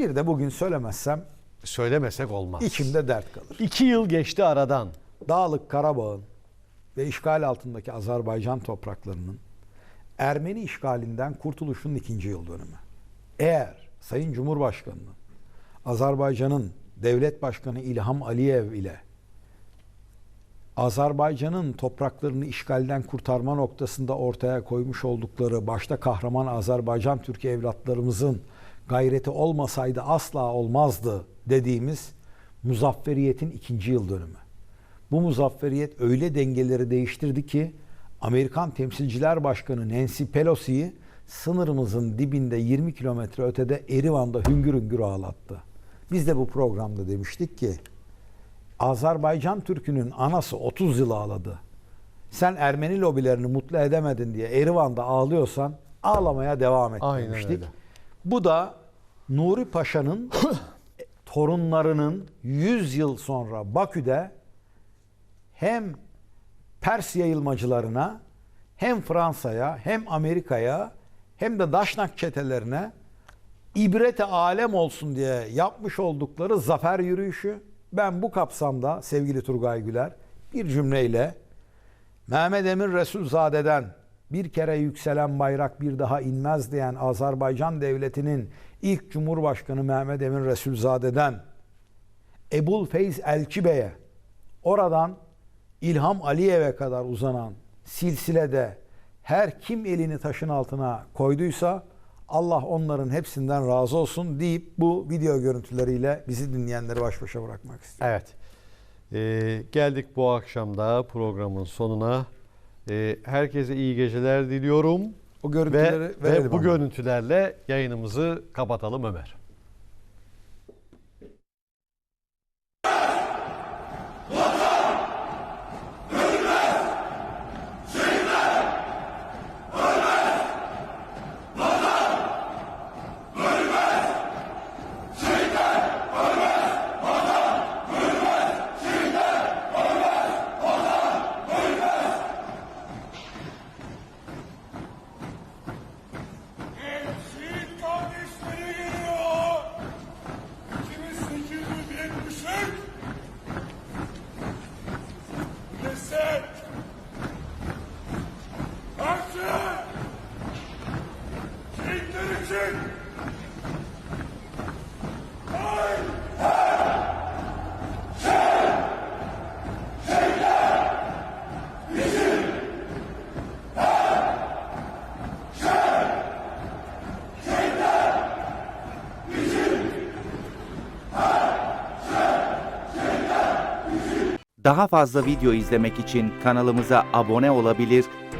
Bir de bugün söylemezsem Söylemesek olmaz. içimde dert kalır. İki yıl geçti aradan. Dağlık Karabağ'ın ve işgal altındaki Azerbaycan topraklarının Ermeni işgalinden kurtuluşun ikinci yıl dönümü. Eğer Sayın Cumhurbaşkanı'nın Azerbaycan'ın devlet başkanı İlham Aliyev ile Azerbaycan'ın topraklarını işgalden kurtarma noktasında ortaya koymuş oldukları başta kahraman Azerbaycan Türk evlatlarımızın gayreti olmasaydı asla olmazdı dediğimiz muzafferiyetin ikinci yıl dönümü. Bu muzafferiyet öyle dengeleri değiştirdi ki Amerikan Temsilciler Başkanı Nancy Pelosi'yi sınırımızın dibinde 20 kilometre ötede Erivan'da hüngür hüngür ağlattı. Biz de bu programda demiştik ki Azerbaycan Türk'ünün anası 30 yıl ağladı. Sen Ermeni lobilerini mutlu edemedin diye Erivan'da ağlıyorsan ağlamaya devam et Aynen demiştik. öyle. Bu da Nuri Paşa'nın torunlarının 100 yıl sonra Bakü'de hem Pers yayılmacılarına hem Fransa'ya hem Amerika'ya hem de Daşnak çetelerine ibrete alem olsun diye yapmış oldukları zafer yürüyüşü. Ben bu kapsamda sevgili Turgay Güler bir cümleyle Mehmet Emir Resulzade'den bir kere yükselen bayrak bir daha inmez diyen Azerbaycan Devleti'nin ilk Cumhurbaşkanı Mehmet Emin Resulzade'den Ebul Feyz Elçi oradan İlham Aliyev'e kadar uzanan silsilede her kim elini taşın altına koyduysa Allah onların hepsinden razı olsun deyip bu video görüntüleriyle bizi dinleyenleri baş başa bırakmak istiyorum. Evet. Ee, geldik bu akşam da programın sonuna. Ee, herkese iyi geceler diliyorum. O Ve, görüntüleri ve verelim bu ama. görüntülerle yayınımızı kapatalım Ömer. Karşı Şehitler için Hay! Daha fazla video izlemek için kanalımıza abone olabilir,